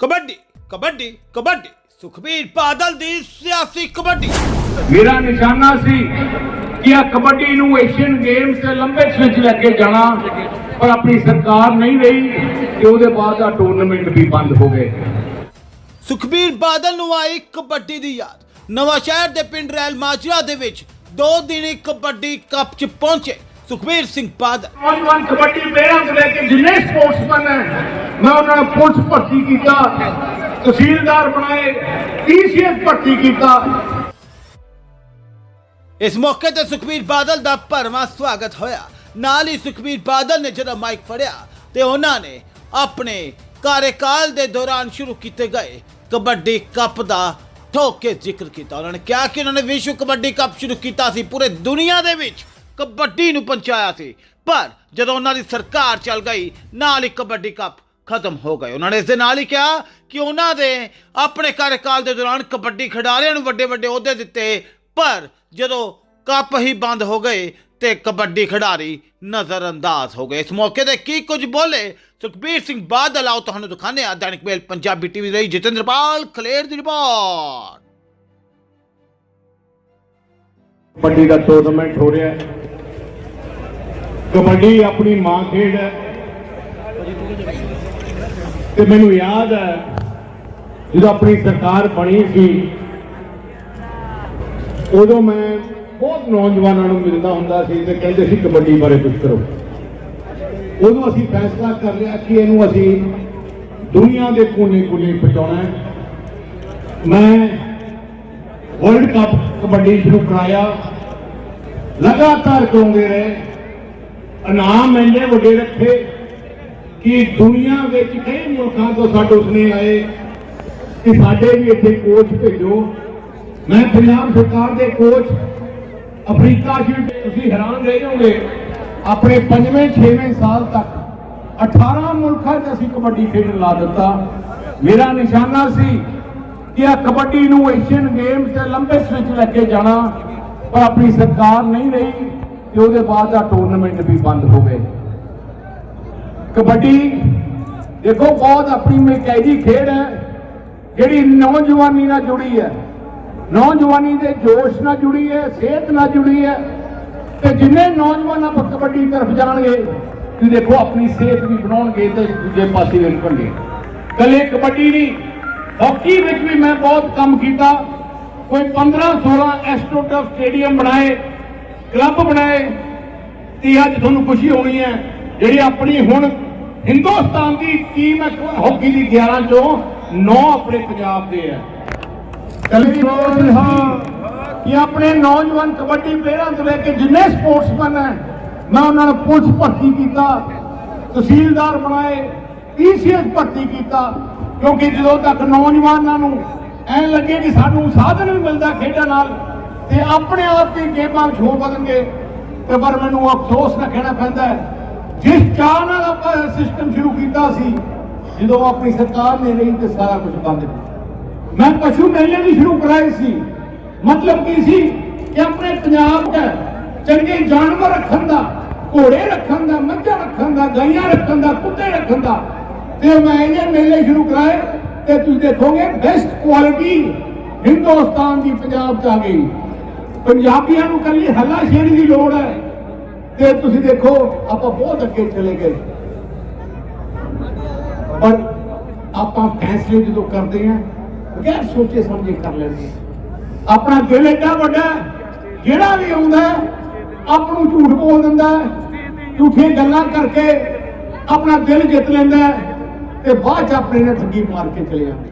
ਕਬੱਡੀ ਕਬੱਡੀ ਕਬੱਡੀ। ਸੁਖਬੀਰ ਬਾਦਲ ਦੀ ਸਿਆਸੀ ਕਬੱਡੀ। ਮੇਰਾ ਨਿਸ਼ਾਨਾ ਸੀ ਕਿ ਆ ਕਬੱਡੀ ਨੂੰ ਏਸ਼ੀਅਨ ਗੇਮਸ ਤੇ ਲੰਬੇ ਵਿੱਚ ਲੈ ਕੇ ਜਾਣਾ ਪਰ ਆਪਣੀ ਸਰਕਾਰ ਨਹੀਂ ਰਹੀ ਤੇ ਉਹਦੇ ਬਾਅਦ ਆ ਟੂਰਨਾਮੈਂਟ ਵੀ ਬੰਦ ਹੋ ਗਏ। ਸੁਖਬੀਰ ਬਾਦਲ ਨੂੰ ਆਈ ਕਬੱਡੀ ਦੀ ਯਾਦ। ਨਵਾਂ ਸ਼ਹਿਰ ਦੇ ਪਿੰਡ ਰੈਲ ਮਾਜਰਾ ਦੇ ਵਿੱਚ ਦੋ ਦਿਨੀ ਕਬੱਡੀ ਕੱਪ 'ਚ ਪਹੁੰਚੇ ਸੁਖਬੀਰ ਸਿੰਘ ਬਾਦਲ। ਨੌਜਵਾਨ ਕਬੱਡੀ ਤੋਂ ਲੈ ਕੇ ਜਿੰਨੇ ਸਪੋਰਟਸਮੈਨ ਹੈ ਮੈਂ ਉਹਨਾਂ ਨੂੰ ਪੁਲਿਸ ਭਰਤੀ ਕੀਤਾ, ਤਹਿਸੀਲਦਾਰ ਬਣਾਏ, ਈਸੀਐਸ ਭਰਤੀ ਕੀਤਾ। ਇਸ ਮੌਕੇ ਤੇ ਸੁਖਬੀਰ ਬਾਦਲ ਦਾ ਭਰਵਾਂ ਸਵਾਗਤ ਹੋਇਆ। ਨਾਲ ਹੀ ਸੁਖਬੀਰ ਬਾਦਲ ਨੇ ਜਦੋਂ ਮਾਈਕ ਫੜਿਆ ਤੇ ਉਹਨਾਂ ਨੇ ਆਪਣੇ ਕਾਰਜਕਾਲ ਦੇ ਦੌਰਾਨ ਸ਼ੁਰੂ ਕੀਤੇ ਗਏ ਕਬੱਡੀ ਕੱਪ ਦਾ ਠੋਕ ਕੇ ਜ਼ਿਕਰ ਕੀਤਾ। ਉਹਨਾਂ ਨੇ ਕਿਹਾ ਕਿ ਉਹਨਾਂ ਨੇ ਵਿਸ਼ਵ ਕਬੱਡੀ ਕੱਪ ਸ਼ੁਰੂ ਕੀਤਾ ਸੀ, ਪੂਰੇ ਦੁਨੀਆ ਦੇ ਵਿੱਚ ਕਬੱਡੀ ਨੂੰ ਪਹੁੰਚਾਇਆ ਸੀ। ਪਰ ਜਦੋਂ ਉਹਨਾਂ ਦੀ ਸਰਕਾਰ ਚੱਲ ਗਈ, ਨਾਲ ਹੀ ਕਬੱਡੀ ਕੱਪ ਖਤਮ ਹੋ ਗਏ। ਉਹਨਾਂ ਨੇ ਇਸ ਦੇ ਨਾਲ ਹੀ ਕਿਹਾ ਕਿ ਉਹਨਾਂ ਦੇ ਆਪਣੇ ਕਾਰਜਕਾਲ ਦੇ ਦੌਰਾਨ ਕਬੱਡੀ ਖਿਡਾਰੀਆਂ ਨੂੰ ਵੱਡੇ ਵੱਡੇ ਅਹੁਦੇ ਦਿੱਤੇ, ਪਰ ਜਦੋਂ ਕੱਪ ਹੀ ਬੰਦ ਹੋ ਗਏ ਤੇ ਕਬੱਡੀ ਖਿਡਾਰੀ ਨਜ਼ਰ ਅੰਦਾਜ਼ ਹੋ ਗਏ। ਇਸ ਮੌਕੇ ਤੇ ਕੀ ਕੁਝ ਬੋਲੇ? ਸੁਖਬੀਰ ਸਿੰਘ ਬਾਦਲ, ਆਓ ਤੁਹਾਨੂੰ ਦਿਖਾਣੇ ਆ ਦੈਨਿਕ ਮੇਲ ਪੰਜਾਬੀ ਟੀਵੀ ਲਈ ਜਤਿੰਦਰਪਾਲ ਖਲੇਰ ਦੀ ਰਿਪੋਰਟ। ਕਬੱਡੀ ਦਾ ਟੂਰਨਾਮੈਂਟ ਹੋ ਰਿਹਾ ਹੈ। ਕਬੱਡੀ ਆਪਣੀ ਮਾਂ ਖੇਡ ਹੈ। ਤੇ ਮੈਨੂੰ ਯਾਦ ਹੈ ਜਦੋਂ ਆਪਣੀ ਸਰਕਾਰ ਬਣੀ ਸੀ, ਉਦੋਂ ਮੈਂ ਬਹੁਤ ਨੌਜਵਾਨਾਂ ਨੂੰ ਮਿਲਦਾ ਹੁੰਦਾ ਸੀ ਤੇ ਕਹਿੰਦੇ ਸੀ ਕਬੱਡੀ ਬਾਰੇ ਕੁਝ ਕਰੋ। ਉਦੋਂ ਅਸੀਂ ਫੈਸਲਾ ਕਰ ਲਿਆ ਕਿ ਇਹਨੂੰ ਅਸੀਂ ਦੁਨੀਆ ਦੇ ਕੋਨੇ-ਕੋਨੇ ਪਹੁੰਚਾਉਣਾ ਮੈਂ ਵਰਲਡ ਕੱਪ ਕਬੱਡੀ ਸ਼ੁਰੂ ਕਰਾਇਆ। ਲਗਾਤਾਰ ਕਰਾਉਂਦੇ ਰਹੇ। ਇਨਾਮ ਇੰਨੇ ਵੱਡੇ ਰੱਖੇ। ਕਿ ਦੁਨੀਆ ਵਿੱਚ ਕਈ ਮੁਲਕਾਂ ਤੋਂ ਸਾਡੇ ਸੁਨੇ ਆਏ ਕਿ ਸਾਡੇ ਵੀ ਇੱਥੇ ਕੋਚ ਭੇਜੋ। ਮੈਂ ਪੰਜਾਬ ਸਰਕਾਰ ਦੇ ਕੋਚ ਅਫਰੀਕਾ ਜੀ ਤੁਸੀਂ ਹੈਰਾਨ ਰਹਿ ਜਾਓਗੇ ਆਪਣੇ 5ਵੇਂ 6ਵੇਂ ਸਾਲ ਤੱਕ 18 ਮੁਲਕਾਂ 'ਚ ਅਸੀਂ ਕਬੱਡੀ ਖੇਡਣ ਲਾ ਦਿੱਤਾ। ਮੇਰਾ ਨਿਸ਼ਾਨਾ ਸੀ ਕਿ ਆ ਕਬੱਡੀ ਨੂੰ ਏਸ਼ੀਅਨ ਗੇਮਸ ਤੇ 올림픽ਸ ਵਿੱਚ ਲੈ ਕੇ ਜਾਣਾ, ਪਰ ਆਪਣੀ ਸਰਕਾਰ ਨਹੀਂ ਰਹੀ ਤੇ ਉਹਦੇ ਬਾਅਦ ਦਾ ਟੂਰਨਾਮੈਂਟ ਵੀ ਬੰਦ ਹੋ ਗਏ ਕਬੱਡੀ, ਦੇਖੋ ਬਹੁਤ ਆਪਣੀ ਮਹਿਕਾਈ ਖੇਡ ਹੈ, ਜਿਹੜੀ ਨੌਜਵਾਨੀ ਨਾਲ ਜੁੜੀ ਹੈ। ਨੌਜਵਾਨੀ ਦੇ ਜੋਸ਼ ਨਾਲ ਜੁੜੀ ਹੈ, ਸਿਹਤ ਨਾਲ ਜੁੜੀ ਹੈ। ਤੇ ਜਿੰਨੇ ਨੌਜਵਾਨ ਆਪਾਂ ਕਬੱਡੀ ਤਰਫ ਜਾਣਗੇ, ਤੁਸੀਂ ਦੇਖੋ ਆਪਣੀ ਸਿਹਤ ਵੀ ਬਣਾਉਣਗੇ ਤੇ ਦੂਜੇ ਪਾਸੇ ਵੀ ਨਿਕਲਣਗੇ ਕੱਲੇ ਕਬੱਡੀ ਨਹੀਂ, ਹਾਕੀ ਵਿੱਚ ਵੀ ਮੈਂ ਬਹੁਤ ਕੰਮ ਕੀਤਾ। ਕੋਈ 15 16 ਐਸਟ੍ਰੋਟਫ ਸਟੇਡੀਅਮ ਬਣਾਏ, ਕਲੱਬ ਬਣਾਏ, ਤੇ ਅੱਜ ਤੁਹਾਨੂੰ ਖੁਸ਼ੀ ਹੋਣੀ ਹੈ ਜਿਹੜੀ ਆਪਣੀ ਹੁਣ ਹਿੰਦੁਸਤਾਨ ਦੀ ਟੀਮ ਹੈ ਹਾਕੀ ਦੀ 11 ਚੋਂ 9 ਆਪਣੇ ਪੰਜਾਬ ਦੇ ਹੈ। ਕੱਲੀ ਰੋਜ਼ ਹਾਂ ਕਿ ਆਪਣੇ ਨੌਜਵਾਨ ਕਬੱਡੀ ਪਲੇਅਰਾਂ ਤੋਂ ਲੈ ਕੇ ਜਿੰਨੇ ਸਪੋਰਟਸਮੈਨ ਹੈ, ਮੈਂ ਉਹਨਾਂ ਨੂੰ ਪੁਲਿਸ ਭਰਤੀ ਕੀਤਾ, ਤਹਿਸੀਲਦਾਰ ਬਣਾਏ ਈਸੀਐਸ ਭਰਤੀ ਕੀਤਾ, ਕਿਉਂਕਿ ਜਦੋਂ ਤੱਕ ਨੌਜਵਾਨਾਂ ਨੂੰ ਐ ਲੱਗੇ ਕਿ ਸਾਨੂੰ ਸਾਧਨ ਵੀ ਮਿਲਦਾ ਖੇਡਾਂ ਨਾਲ, ਤੇ ਆਪਣੇ ਆਪ ਹੀ ਗੇਮਾਂ ਵਿੱਚ ਹੋ ਵਧਣਗੇ, ਤੇ ਪਰ ਮੈਨੂੰ ਅਫਸੋਸ ਨਾਲ ਕਹਿਣਾ ਪੈਂਦਾ ਹੈ ਜਿਸ ਚਾਹ ਨਾਲ ਆਪਾਂ ਸਿਸਟਮ ਸ਼ੁਰੂ ਕੀਤਾ ਸੀ, ਜਦੋਂ ਆਪਣੀ ਸਰਕਾਰ ਨੇ ਰਹੀ ਤੇ ਸਾਰਾ ਕੁਝ ਬੰਦ ਕੀਤਾ। ਮੈਂ ਪਸ਼ੂ ਮੇਲੇ ਵੀ ਸ਼ੁਰੂ ਕਰਾਏ ਸੀ। ਮਤਲਬ ਕੀ ਸੀ ਕਿ ਆਪਣੇ ਪੰਜਾਬ 'ਚ ਚੰਗੇ ਜਾਨਵਰ ਰੱਖਣ ਦਾ, ਘੋੜੇ ਰੱਖਣ ਦਾ, ਮੱਝਾਂ ਰੱਖਣ ਦਾ, ਗਾਈਆਂ ਰੱਖਣ ਦਾ, ਕੁੱਤੇ ਰੱਖਣ ਦਾ। ਤੇ ਮੈਂ ਇਹ ਮੇਲੇ ਸ਼ੁਰੂ ਕਰਾਏ ਤੇ ਤੁਸੀਂ ਦੇਖੋਗੇ ਬੈਸਟ ਕੁਆਲਿਟੀ ਹਿੰਦੁਸਤਾਨ ਦੀ ਪੰਜਾਬ 'ਚ ਆ ਗਈ। ਪੰਜਾਬੀਆਂ ਨੂੰ ਕੱਲੀ ਹੱਲਾ ਸ਼ੇਰੀ ਦੀ ਲੋੜ ਹੈ। ਤੇ ਤੁਸੀਂ ਦੇਖੋ ਆਪਾਂ ਬਹੁਤ ਅੱਗੇ ਚਲੇ ਗਏ। ਪਰ ਆਪਾਂ ਫੈਸਲੇ ਜਦੋਂ ਕਰਦੇ ਹਾਂ ਗੈਰ ਸੋਚੇ ਸਮਝੇ ਕਰ ਲੈਂਦੇ ਆਪਣਾ ਦਿਲ ਏਡਾ ਵੱਡਾ ਜਿਹੜਾ ਵੀ ਆਉਂਦਾ ਆਪ ਨੂੰ ਝੂਠ ਬੋਲ ਦਿੰਦਾ ਹੈ, ਝੂਠੀਆਂ ਗੱਲਾਂ ਕਰਕੇ ਆਪਣਾ ਦਿਲ ਜਿੱਤ ਲੈਂਦਾ ਤੇ ਬਾਅਦ ਚ ਆਪਣੇ ਨਾਲ ਠੱਗੀ ਮਾਰ ਕੇ ਚਲੇ ਜਾਂਦਾ